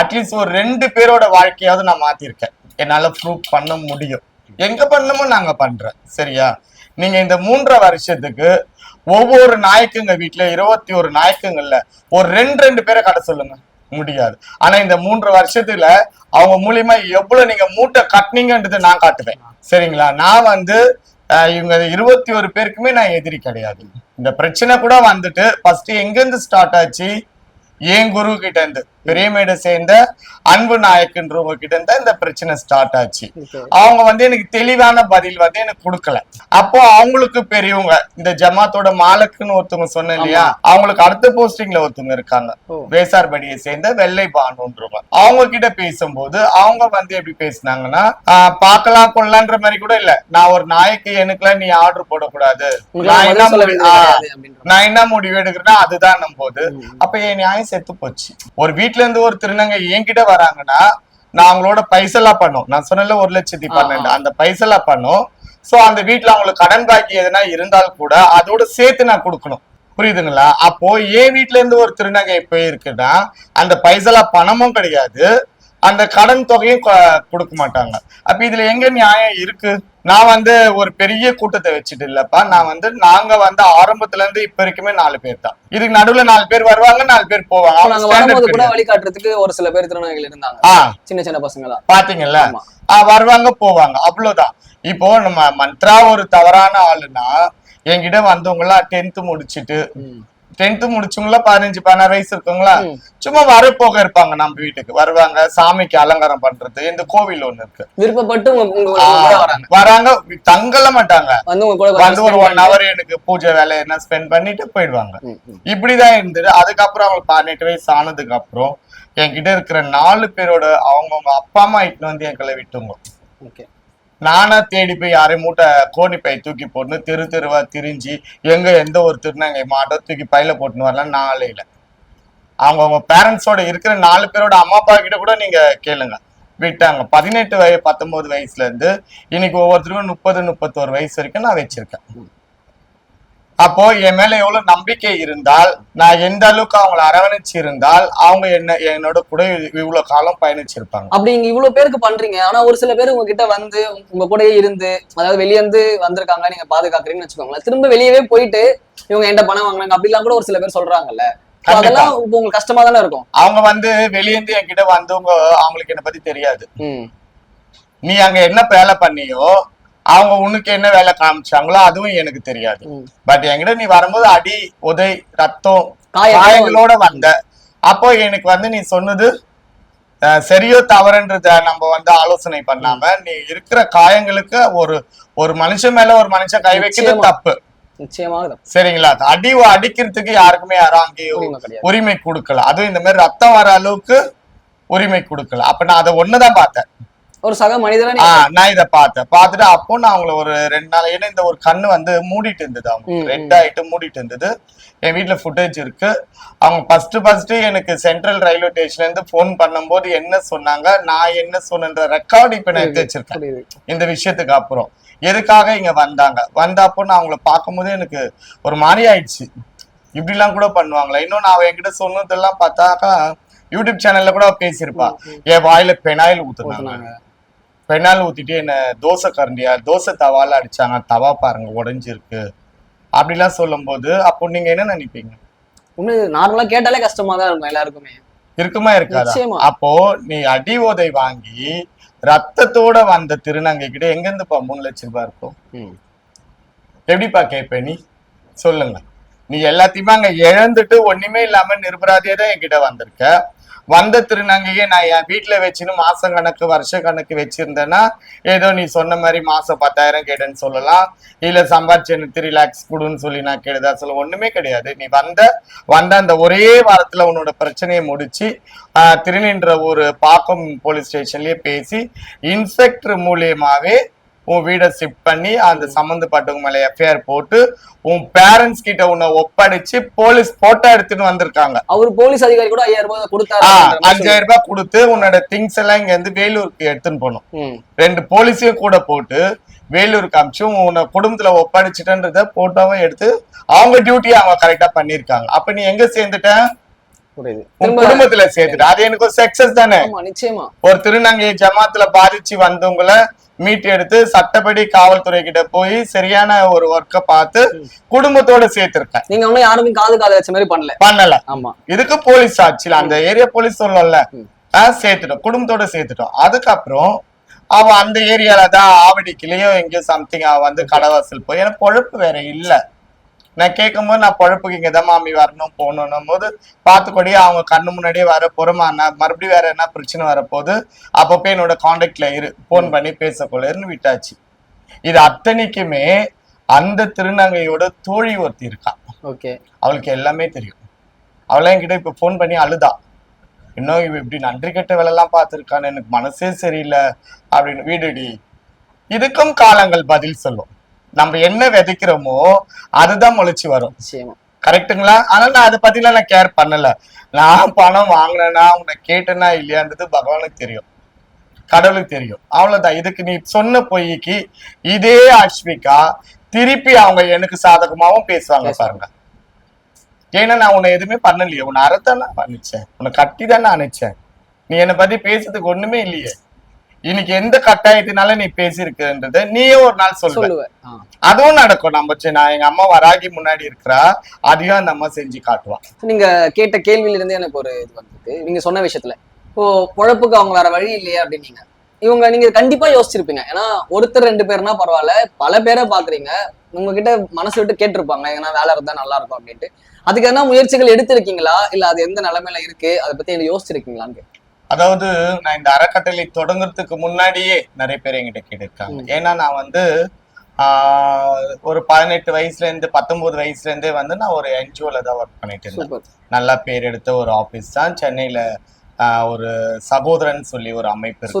அட்லீஸ்ட் ஒரு ரெண்டு பேரோட வாழ்க்கையாவது நான் மாத்திருக்கேன். என்னால ப்ரூவ் பண்ண முடியும். எங்க பண்ணமோ நாங்க பண்றேன் சரியா? நீங்க இந்த மூன்றரை வருஷத்துக்கு ஒவ்வொரு நாய்க்குங்க வீட்டுல இருபத்தி ஒரு நாய்க்குங்கள்ல ஒரு ரெண்டு ரெண்டு பேரை கடை சொல்லுங்க. முடியாது. ஆனா இந்த மூன்று வருஷத்துல அவங்க மூலியமா எவ்வளவு நீங்க மூட்டை கட்டினீங்கன்றது நான் காட்டுவேன். சரிங்களா? நான் வந்து இவங்க இருபத்தி ஒரு பேருக்குமே நான் எதிரி கிடையாது. இந்த பிரச்சனை கூட வந்துட்டு ஃபர்ஸ்ட் எங்க இருந்து ஸ்டார்ட் ஆச்சு? என் குரு கிட்ட இருந்து? பெரியமேடை சேர்ந்த அன்பு நாயக்குன்றவங்க கிட்ட இருந்து இந்த பிரச்சனை ஸ்டார்ட் ஆச்சு. அவங்க வந்து எனக்கு தெளிவான பதில் வந்து எனக்கு கொடுக்கல. அப்போ அவங்களுக்கு பெரியவங்க இந்த ஜமாத்தோட மாலக்குன்னு ஒருத்தவங்க சொன்னேன் இல்லையா? அவங்களுக்கு அடுத்த போஸ்டிங்ல ஒருத்தவங்க இருக்காங்க. வேசார்படியை சேர்ந்த வெள்ளை பாண்டுன்றவங்க அவங்க கிட்ட பேசும்போது அவங்க வந்து எப்படி பேசுனாங்கன்னா ஆஹ் பார்க்கலாம் கொள்ளலான்ற மாதிரி கூட இல்ல. நான் ஒரு நாய்க்கு எனக்குலாம் நீ ஆர்டர் போடக்கூடாது. நான் என்ன முடிவு- நான் என்ன முடிவு எடுக்கிறேன்னா அதுதான் ம். அப்ப என் நியாயம் செத்து போச்சு. ஒரு வீட்ல இருந்து ஒரு திருநங்கை என்கிட்ட வராங்கன்னா நான் அவங்களோட பைசலா பண்ணோம். நான் சொன்னல ஒரு லட்சத்தி பன்னெண்டு. அந்த பைசலா பண்ணும். சோ அந்த வீட்ல அவங்களுக்கு கடன் பாக்கி எதுனா இருந்தால் கூட அதோட சேர்த்து நான் கொடுக்கணும். புரியுதுங்களா? அப்போ என் வீட்ல இருந்து ஒரு திருநங்கை போயிருக்குன்னா அந்த பைசலா பணமும் கிடையாது. அந்த கடன் தொகையும் கொடுக்க மாட்டாங்க. அப்ப இதுல எங்க நியாயம் இருக்கு? நான் வந்து ஒரு பெரிய கூட்டத்தை வச்சுட்டு இல்லப்பா. நான் வந்து நாங்க வந்து ஆரம்பத்துல இருந்து இப்ப வரைக்குமே நாலு பேர் தான். இதுக்கு நடுவுல நாலு பேர் வருவாங்க நாலு பேர் போவாங்க. கூட. வழிகாட்டுறதுக்கு ஒரு சில பேர் திருநங்கைகள் இருந்தாங்க. சின்ன சின்ன பசங்க தான் பாத்தீங்கல்ல வருவாங்க போவாங்க. அவ்வளவுதான். இப்போ நம்ம மந்த்ரா ஒரு தவறான ஆளுனா என்கிட்ட வந்தவங்க எல்லாம் டென்த் முடிச்சிட்டு. டென்த் முடிச்சவங்களா பதினஞ்சு பதினாறு வயசு இருக்கவங்களா. சும்மா வர போக இருப்பாங்க நம்ம வீட்டுக்கு. வருவாங்க சாமிக்கு அலங்காரம் பண்றது இந்த கோவில் ஒண்ணு இருக்கு. விருப்பப்பட்டு வராங்க. தங்கல மாட்டாங்க. வந்து ஒரு ஒன் ஹவர் எனக்கு பூஜை வேலை என்ன ஸ்பெண்ட் பண்ணிட்டு போயிடுவாங்க. இப்படிதான் இருந்தது. அதுக்கப்புறம் அவங்க பதினெட்டு வயசு ஆனதுக்கு அப்புறம் என்கிட்ட இருக்கிற நாலு பேரோட அவங்கவுங்க அப்பா அம்மா இட்டுன்னு வந்து என் களை விட்டுங்க. ஓகே. நானா தேடி போய் யாரையும் மூட்டை கோணிப்பை தூக்கி போட்டு தெரு தெருவா திரிஞ்சு எங்க எந்த ஒரு திருநங்கை மாட்டோ தூக்கி பையில போட்டுன்னு வரலாம் நாளையில. அவங்க அவங்க பேரண்ட்ஸோட இருக்கிற நாலு பேரோட அம்மா அப்பா கிட்ட கூட நீங்க கேளுங்க. விட்டாங்க. பதினெட்டு வய பத்தொன்பது வயசுல இருந்து இன்னைக்கு ஒவ்வொருத்தருக்கும் முப்பது முப்பத்தோரு வயசு வரைக்கும் நான் வச்சிருக்கேன். அப்போ என் மேல எவ்வளவு நம்பிக்கை இருந்தால் நான் எந்த அளவுக்கு அவங்கள அரவணைச்சு இருந்தால் அவங்க என்ன என்னோட கூட இவ்வளவு காலம் பயணிச்சிருப்பாங்க. அப்படி நீங்க இவ்வளவு பேருக்கு பண்றீங்க. ஆனா ஒரு சில பேர் உங்ககிட்ட வந்து உங்க கூடயே இருந்து அதாவது வெளிய இருந்து வந்திருக்காங்க நீங்க பாதுகாக்கிறீங்கன்னு வச்சுக்கோங்களேன். திரும்ப வெளியவே போயிட்டு இவங்க என்கிட்ட பணம் வாங்குனாங்க அப்படிலாம் கூட ஒரு சில பேர் சொல்றாங்கல்ல. அதெல்லாம் உங்களுக்கு கஷ்டமா தானே இருக்கும்? அவங்க வந்து வெளியேந்து என்கிட்ட வந்தவங்க அவங்களுக்கு என்ன பத்தி தெரியாது. நீ அங்க என்ன வேலை பண்ணியோ அவங்க உனக்கு என்ன வேலை காமிச்சாங்களோ அதுவும் எனக்கு தெரியாது. பட் என்கிட்ட நீ வரும்போது அடி உதை ரத்தம் காயங்களோட வந்த. அப்போ எனக்கு வந்து நீ சொன்னது சரியோ தவறுன்றத நம்ம வந்து ஆலோசனை பண்ணாம நீ இருக்கிற காயங்களுக்கு ஒரு ஒரு மனுஷன் மேல ஒரு மனுஷன் கை வைக்கிறது. தப்பு. சரிங்களா? அடி அடிக்கிறதுக்கு யாருக்குமே யாரும் கிடையாது. உரிமை கொடுக்கல. அதுவும் இந்த மாதிரி ரத்தம் வர அளவுக்கு உரிமை கொடுக்கல. அப்ப நான் அதை ஒண்ணுதான் பார்த்தேன். ஒரு சக மனிதரா நான் இதை பார்த்தேன். பார்த்துட்டு அப்போ நான் அவங்கள ஒரு ரெண்டு நாள் ஏன்னா இந்த ஒரு கண்ணு வந்து மூடிட்டு இருந்தது அவங்க. ரெட் ஆயிட்டு மூடிட்டு இருந்தது. என் வீட்ல ஃபுட்டேஜ் இருக்கு. அவங்க ஃபர்ஸ்ட் ஃபர்ஸ்ட் எனக்கு சென்ட்ரல் ரயில்வே ஸ்டேஷன்ல இருந்து ஃபோன் பண்ணும்போது என்ன சொன்னாங்க நான் என்ன சொன்னன்ற ரெக்கார்டு இப்ப நான் எடுத்து வச்சிருக்கேன். இந்த விஷயத்துக்கு அப்புறம். எதுக்காக இங்க வந்தாங்க? வந்தப்போ நான் அவங்கள பார்க்கும்போது எனக்கு ஒரு மாதிரி ஆயிடுச்சு. இப்படிலாம் கூட பண்ணுவாங்களா. இன்னும் நான் என்கிட்ட சொன்னதெல்லாம் பார்த்தாக்கா யூடியூப் சேனல்ல கூட பேசியிருப்பா. என் வாயில பெனாயில் ஊத்துனாங்க. பெனால் ஊத்திட்டு என்ன தோசை கரண்டியா? தோசை தவால அடிச்சாங்க தவா பாருங்க உடைஞ்சிருக்கு. அப்படிலாம் சொல்லும்போது அப்போ நீங்க என்ன நினைப்பீங்க? உண்மை நார்மலா கேட்டாலே கஷ்டமா தான் இருக்கும் எல்லாருக்குமே. இருக்குமா இருக்காதா? நிச்சயமா. அப்போ நீ அடி உதை வாங்கி ரத்தத்தோட வந்த திருநங்கை கிட்ட எங்க இருந்துப்பா மூணு லட்சம் ரூபாய் இருக்கும். எப்படிப்பா கேட்ப நீ? சொல்லுங்க. நீ எல்லாத்தையுமே அங்க இழந்துட்டு ஒண்ணுமே இல்லாம நிர்பராதியா தான் என்கிட்ட வந்திருக்க. வந்த திருநங்கையை நான் என் வீட்டுல வச்சுன்னு மாசம் கணக்கு வருஷ கணக்கு வச்சிருந்தேன்னா ஏதோ நீ சொன்ன மாதிரி மாசம் பத்தாயிரம் கேடுன்னு சொல்லலாம். இல்ல சம்பாரிச்சு எனக்கு த்ரீ லேக்ஸ் கொடுன்னு சொல்லி நான் கேடுதா சொல்ல ஒண்ணுமே கிடையாது. நீ வந்த வந்த அந்த ஒரே வாரத்துல உன்னோட பிரச்சனையை முடிச்சு திருநின்ற ஒரு பாக்கம் போலீஸ் ஸ்டேஷன்லயே பேசி இன்ஸ்பெக்டர் மூலியமாவே உன் வீடை ஷிஃப்ட் பண்ணி அந்த சம்மந்தப்பட்டவங்க மேல எஃப்ஐஆர் போட்டு உன் பேரண்ட்ஸ் கிட்ட உன்னை ஒப்படைச்சு போலீஸ் போட்டோ எடுத்துட்டு வந்திருக்காங்க. அவர் போலீஸ் அதிகாரி கூட ஐயாயிரம் ரூபாய் கொடுத்தாரு. அஞ்சாயிரம் ரூபாய் கொடுத்து உன்னோட திங்ஸ் எல்லாம் இங்க இருந்து வேலூருக்கு எடுத்துன்னு போகணும் ம். ரெண்டு போலீஸையும் கூட போட்டு வேலூருக்கு அமிச்சு உன்னை குடும்பத்துல ஒப்படைச்சிட்டன்றத போட்டோவை எடுத்து அவங்க டியூட்டியை அவங்க கரெக்டா பண்ணிருக்காங்க அப்ப நீ எங்க சேர்ந்துட்ட? குடும்பத்துல சேர்த்துட்ட அது எனக்கு ஒரு சக்சஸ் தானே? ஒரு திருநங்கை ஜமாத்துல பாதிச்சு வந்தவங்கள மீட்டு எடுத்து சட்டப்படி காவல்துறை கிட்ட போய் சரியான ஒரு ஒர்க்கை பார்த்து குடும்பத்தோட சேர்த்திருக்கேன். நீங்க ஒண்ணும் யாருக்கும் காது காது வச்ச மாதிரி பண்ணல. பண்ணல. ஆமா. இதுக்கு போலீஸ் ஆட்சியில் அந்த ஏரியா போலீஸ் சொல்லல. சேர்த்துட்டோம். குடும்பத்தோட சேர்த்துட்டோம். அதுக்கப்புறம் அவ அந்த ஏரியால தான் ஆவடிக்குலயோ எங்கேயோ சம்திங் அவ வந்து கடவாசல் போய். எனக்கு பொழப்பு வேற இல்ல. நான் கேட்கும்போது நான் பொழப்புக்கு இங்க தான் மாமி வரணும் போகணும் போது பார்த்துக்கொடியே அவங்க கண்ணு முன்னாடியே வர பொறுமா நான் மறுபடியும் வேற என்ன பிரச்சனை வரப்போகுது? அப்பப்போ என்னோட காண்டாக்ட்ல இரு ஃபோன் பண்ணி பேசக்கொள்ளேன்னு விட்டாச்சு. இது அத்தனைக்குமே அந்த திருநங்கையோட தோழி ஒருத்தி இருக்கா. ஓகே. அவளுக்கு எல்லாமே தெரியும். அவளாம் என்கிட்ட இப்ப ஃபோன் பண்ணி அழுதா. இன்னும் இவ இப்படி நன்றி கெட்ட வேலைலாம் பார்த்துருக்கான்னு எனக்கு மனசே சரியில்லை அப்படின்னு. வீடுடி. இதுக்கும் காலங்கள் பதில் சொல்லும். நம்ம என்ன விதைக்கிறோமோ அதுதான் முளைச்சு வரும். நிச்சயமா. கரெக்ட்டுங்களா? ஆனா நான் அதை பத்திலாம் நான் கேர் பண்ணல. நான் பணம் வாங்கினேனா உன்னை கேட்டேனா இல்லையான்றது பகவானுக்கு தெரியும். கடவுளுக்கு தெரியும். அவ்வளவுதான். இதுக்கு நீ சொன்ன பொய்க்கு இதே அஸ்விகா திருப்பி அவங்க எனக்கு சாதகமாவும் பேசுவாங்க பாருங்க. ஏன்னா நான் உன்னை எதுவுமே பண்ணலையே. உன்னை அறத்தான் நான் பண்ணிச்சேன் உன்னை கட்டி தான் நான் அணைச்சேன். நீ என்னை பத்தி பேசுறதுக்கு ஒண்ணுமே இல்லையே. இன்னைக்கு எந்த கட்டாயத்தினால நீ பேசியிருக்கன்றத நீயே ஒரு நாள் சொல்லுவ. அதுவும் நடக்கும். நம்ம நான் எங்க அம்மா வராகி முன்னாடி இருக்கிறா அதையும் அந்த அம்மா செஞ்சு காட்டுவா. நீங்க கேட்ட கேள்வியில இருந்து எனக்கு ஒரு இது வந்திருக்கு. நீங்க சொன்ன விஷயத்துல. இப்போ பொழப்புக்கு அவங்க வேற வழி இல்லையே அப்படின்னீங்க. இவங்க நீங்க கண்டிப்பா யோசிச்சிருப்பீங்க. ஏன்னா ஒருத்தர் ரெண்டு பேர்னா பரவாயில்ல. பல பேரை பாக்குறீங்க உங்ககிட்ட மனசு விட்டு கேட்டிருப்பாங்க. ஏன்னா வேலை இருந்தா நல்லா இருக்கும் அப்படின்ட்டு. அதுக்கு எதனா முயற்சிகள் எடுத்திருக்கீங்களா? இல்ல அது எந்த நிலைமையில இருக்கு? அதை பத்தி எனக்கு யோசிச்சிருக்கீங்களான்னு. அதாவது நான் இந்த அறக்கட்டளை தொடங்குறதுக்கு முன்னாடியே நிறைய பேர் என்கிட்ட கேட்டிருக்காங்க. ஏன்னா நான் வந்து ஒரு பதினெட்டு வயசுல இருந்து பத்தொன்பது வயசுல இருந்தே வந்து நான் ஒரு என்ஜிஓல தான் ஒர்க் பண்ணிட்டு இருந்தேன். நல்லா பேர் எடுத்த ஒரு ஆபீஸ் தான் சென்னையில ஆஹ், ஒரு சகோதரன் சொல்லி ஒரு அமைப்பு இருக்கு.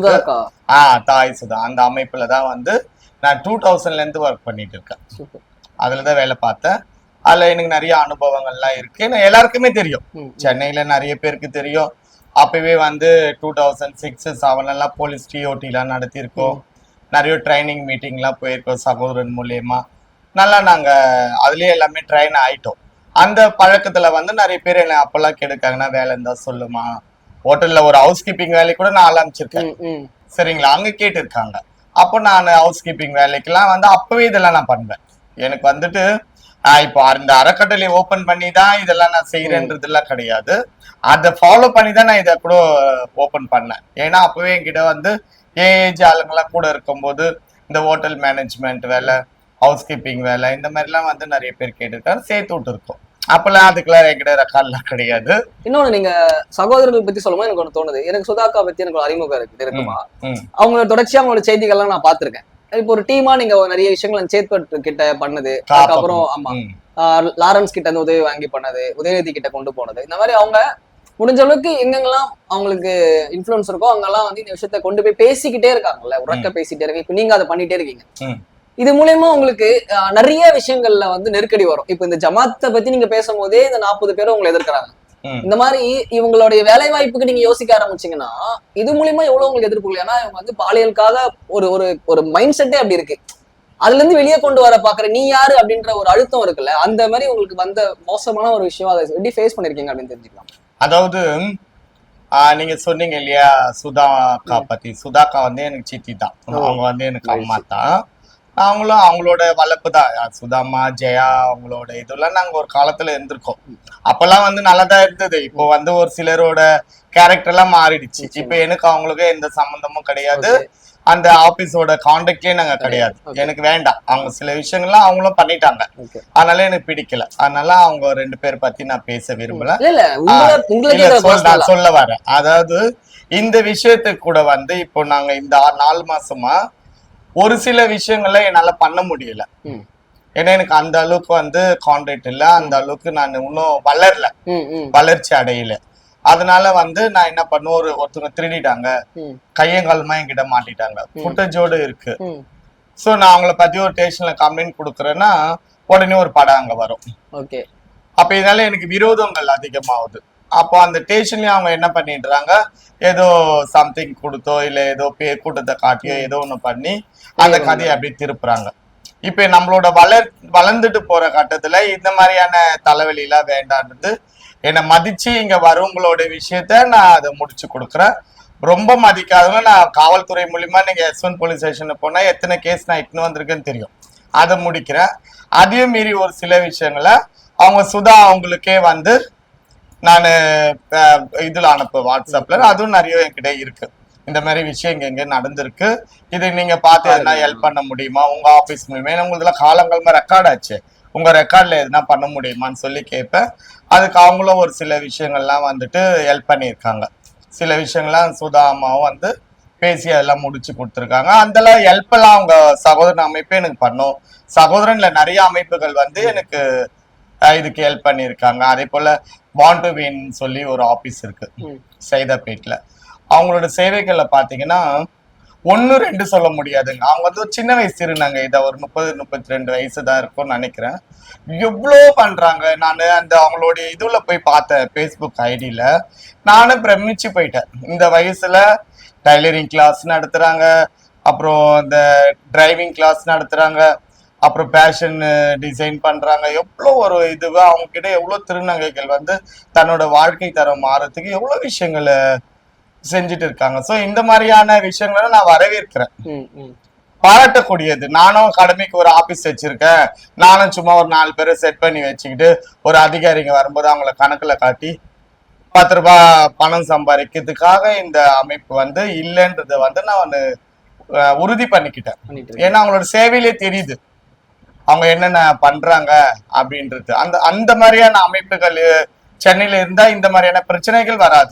ஆஹ் தாய் சுதா. அந்த அமைப்புல தான் வந்து நான் டூ தௌசண்ட்ல இருந்து ஒர்க் பண்ணிட்டு இருக்கேன். சூப்பர். அதுல தான் வேலை பார்த்தேன். அதுல எனக்கு நிறைய அனுபவங்கள்லாம் இருக்கு. நான் எல்லாருக்குமே தெரியும். சென்னையில நிறைய பேருக்கு தெரியும். அப்பவே வந்து டூ தௌசண்ட் சிக்ஸ் செவன்லாம் போலீஸ் டிஓடிலாம் நடத்தியிருக்கோம். நிறைய ட்ரைனிங் மீட்டிங்லாம் போயிருக்கோம் சகோதரன் மூலியமா. நல்லா நாங்க அதுலயே எல்லாமே ட்ரைன் ஆயிட்டோம். அந்த பழக்கத்துல வந்து நிறைய பேர் என்ன அப்பெல்லாம் கெடுக்காங்கன்னா வேலை இருந்தா சொல்லுமா. ஹோட்டல்ல ஒரு ஹவுஸ் கீப்பிங் வேலை கூட நான் ஆரம்பிச்சிருக்கேன். சரிங்களா? அங்க கேட்டிருக்காங்க. அப்போ நான் ஹவுஸ் கீப்பிங் வேலைக்கெல்லாம் வந்து அப்பவே இதெல்லாம் நான் பண்ணுவேன். எனக்கு வந்துட்டு இப்போ அந்த அறக்கட்டளை ஓபன் பண்ணி தான் இதெல்லாம் நான் செய்யறேன்றதுலாம் கிடையாது. அதை ஃபாலோ பண்ணி தான் நான் இதை கூட ஓபன் பண்ணேன். ஏன்னா அப்பவே என்கிட்ட வந்து ஏன் ஏஜ் ஆளுங்கெல்லாம் கூட இருக்கும்போது இந்த ஹோட்டல் மேனேஜ்மெண்ட் வேலை ஹவுஸ் கீப்பிங் வேலை இந்த மாதிரிலாம் வந்து நிறைய பேர் கேட்டிருக்காங்க. சேர்த்து விட்டுருக்கோம். அப்பெல்லாம் அதுக்கெல்லாம் என்கிட்ட ரெக்கார்ட்லாம் கிடையாது. இன்னொன்னு நீங்க சகோதரர்கள் பத்தி சொல்லும்போது எனக்கு ஒண்ணு தோணுது. எனக்கு சுதாக்கா பத்தி எனக்கு ஒரு அறிமுகம் இருக்கு இருக்குமா ம் அவங்களோட தொடர்ச்சியா அவங்களோட செய்திகள்லாம் நான் பார்த்திருக்கேன். இப்போ ஒரு டீமா நீங்க நிறைய விஷயங்கள் சேத்பட் கிட்ட பண்ணது. அதுக்கப்புறம் ஆமா. லாரன்ஸ் கிட்ட இருந்து உதவி வாங்கி பண்ணது உதயநிதி கிட்ட கொண்டு போனது. இந்த மாதிரி அவங்க முடிஞ்ச அளவுக்கு எங்கெங்கெல்லாம் அவங்களுக்கு இன்ஃபுளுன்ஸ் இருக்கோ அங்கெல்லாம் வந்து இந்த விஷயத்த கொண்டு போய் பேசிக்கிட்டே இருக்காங்கல்ல. உறக்க பேசிட்டே இருக்கு இப்போ நீங்க அதை பண்ணிட்டே இருக்கீங்க. இது மூலயமா உங்களுக்கு நிறைய விஷயங்கள்ல வந்து நெருக்கடி வரும். இப்போ இந்த ஜமாத்தை பத்தி நீங்க பேசும்போதே இந்த நாற்பது பேரும் உங்களை எதிர்க்கிறாங்க. இந்த மாதிரி இவங்களுடைய வேலை வாய்ப்புக்கு நீங்க யோசிக்க ஆரம்பிச்சீங்கன்னா இது மூலியமா எவ்வளவு உங்களுக்கு எதிர்ப்பு? ஏன்னா இவங்க வந்து பாலியலுக்காக ஒரு ஒரு ஒரு மைண்ட் செட்டே அப்படி இருக்கு. அதுல இருந்து வெளியே கொண்டு வர பாக்குற நீ யாரு அப்படின்ற ஒரு அழுத்தம் இருக்குல்ல அந்த மாதிரி உங்களுக்கு வந்த மோசமான ஒரு விஷயம் அதை எப்படி ஃபேஸ் பண்ணிருக்கீங்க அப்படின்னு தெரிஞ்சுக்கலாம். அதாவது நீங்க சொன்னீங்க இல்லையா சுதாக்கா பத்தி. சுதாக்கா வந்து எனக்கு சித்தி தான். அவங்க வந்து எனக்கு அம்மா தான். அவங்களும் அவங்களோட வளர்ப்பு தான். சுதாமா ஜெயா அவங்களோட இதெல்லாம் நாங்க ஒரு காலத்துல இருந்திருக்கோம். அப்பெல்லாம் வந்து நல்லதா இருந்தது. இப்போ வந்து ஒரு சிலரோட கேரக்டர் எல்லாம் மாறிடுச்சு. இப்போ எனக்கு அவங்களுக்கு எந்த சம்பந்தமும் கிடையாது. அந்த ஆபீஸோட கான்டாக்ட்லயே நாங்க கிடையாது. எனக்கு வேண்டாம். அவங்க சில விஷயங்கள்லாம் அவங்களும் பண்ணிட்டாங்க. அதனால எனக்கு பிடிக்கல. அதனால அவங்க ரெண்டு பேர் பத்தி நான் பேச விரும்பல. நான். சொல்ல வரேன். அதாவது இந்த விஷயத்துக்கு கூட வந்து இப்போ நாங்க இந்த நாலு மாசமா ஒரு சில விஷயங்களை என்னால பண்ண முடியல. ஏன்னா எனக்கு அந்த அளவுக்கு வந்து கான்டாக்ட் இல்ல அந்த அளவுக்கு நான் இன்னும் வளரல. வளர்ச்சி அடையல. அதனால வந்து நான் என்ன பண்ணுவேன் ஒரு ஒருத்தவங்க திருடிட்டாங்க. கையங்காலமா என்கிட்ட மாட்டிட்டாங்க. ஃபுட்டேஜோடு இருக்கு. சோ நான் அவங்கள பத்தி ஒரு ஸ்டேஷன்ல கம்ப்ளைண்ட் கொடுக்குறேன்னா உடனே ஒரு படம் அங்க வரும். ஓகே. அப்ப இதனால எனக்கு விரோதங்கள் அதிகமாகுது. அப்போ அந்த ஸ்டேஷன்லயும் அவங்க என்ன பண்ணிடுறாங்க ஏதோ சம்திங் கொடுத்தோ இல்ல ஏதோ பே கூட்டத்தை காட்டியோ ஏதோ ஒண்ணு பண்ணி அந்த கதையை அப்படியே திருப்புறாங்க. இப்ப நம்மளோட வளர் வளர்ந்துட்டு போற கட்டத்துல இந்த மாதிரியான தலைவலி எல்லாம் வேண்டான்றது என்னை மதிச்சு இங்க வரவங்களோட விஷயத்த நான் அதை முடிச்சு கொடுக்குறேன். ரொம்ப மதிக்காதவங்க நான் காவல்துறை மூலியமா நீங்க எஸ்வன் போலீஸ் ஸ்டேஷனுக்கு போனா எத்தனை கேஸ் நான் இட்டுன்னு வந்திருக்கேன்னு தெரியும். அதை முடிக்கிறேன். அதையும் மீறி ஒரு சில விஷயங்களை அவங்க சுதா அவங்களுக்கே வந்து நான் இதுல அனுப்புவேன் வாட்ஸ்அப்ல அதுவும் நிறைய என்கிட்ட இருக்கு. இந்த மாதிரி விஷயம் இங்க நடந்திருக்கு. இது நீங்க பார்த்து எதனா ஹெல்ப் பண்ண முடியுமா? உங்க ஆபீஸ் மூலியமா? ஏன்னா உங்களதுல காலங்காலமா ரெக்கார்ட் ஆச்சு. உங்க ரெக்கார்ட்ல எதுனா பண்ண முடியுமான்னு சொல்லி கேட்பேன். அதுக்கு அவங்களும் ஒரு சில விஷயங்கள்லாம் வந்துட்டு ஹெல்ப் பண்ணியிருக்காங்க. சில விஷயங்கள்லாம் சுதா அம்மாவும் வந்து பேசி அதெல்லாம் முடிச்சு கொடுத்துருக்காங்க. அதெல்லாம் ஹெல்ப் எல்லாம் அவங்க சகோதரன் அமைப்பே எனக்கு பண்ணும். சகோதரன்ல நிறைய அமைப்புகள் வந்து எனக்கு இதுக்கு ஹெல்ப் பண்ணியிருக்காங்க. அதே போல பாண்ட் டு சொல்லி ஒரு ஆபீஸ் இருக்கு. ம். அவங்களோட சேவைகள்ல பாத்தீங்கன்னா ஒன்று ரெண்டு சொல்ல முடியாதுங்க. அவங்க வந்து ஒரு சின்ன வயசு இருந்தாங்க இதை ஒரு முப்பது முப்பத்தி ரெண்டு வயசு தான் இருக்கும்னு நினைக்கிறேன். எவ்வளோ பண்றாங்க? நான் அந்த அவங்களுடைய இதுல போய் பார்த்தேன் ஃபேஸ்புக் ஐடியில நானும் பிரமிச்சு போயிட்டேன். இந்த வயசுல டைலரிங் கிளாஸ் நடத்துறாங்க. அப்புறம் இந்த டிரைவிங் கிளாஸ் நடத்துறாங்க. அப்புறம் பேஷன் டிசைன் பண்ணுறாங்க எவ்வளோ ஒரு இதுவாக அவங்கக்கிட்ட எவ்வளோ திருநங்கைகள் வந்து தன்னோட வாழ்க்கை தரம் மாறத்துக்கு எவ்வளோ விஷயங்களை செஞ்சுட்டு இருக்காங்க ஸோ இந்த மாதிரியான விஷயங்களை நான் வரவேற்கிறேன். பாராட்டக்கூடியது. நானும் கடமைக்கு ஒரு ஆபீஸ் வச்சிருக்கேன். நானும் சும்மா ஒரு நாலு பேரை செட் பண்ணி வச்சுக்கிட்டு ஒரு அதிகாரிங்க வரும்போது அவங்கள கணக்குல காட்டி பத்து ரூபாய் பணம் சம்பாதிக்கிறதுக்காக இந்த அமைப்பு வந்து இல்லைன்றதை வந்து நான் உறுதி பண்ணிக்கிட்டேன். ஏன்னா அவங்களோட சேவையிலே தெரியுது. அவங்க என்னென்ன பண்றாங்க அப்படின்றது. அந்த அந்த மாதிரியான அமைப்புகள் சென்னையில இருந்தா இந்த மாதிரியான பிரச்சனைகள் வராது.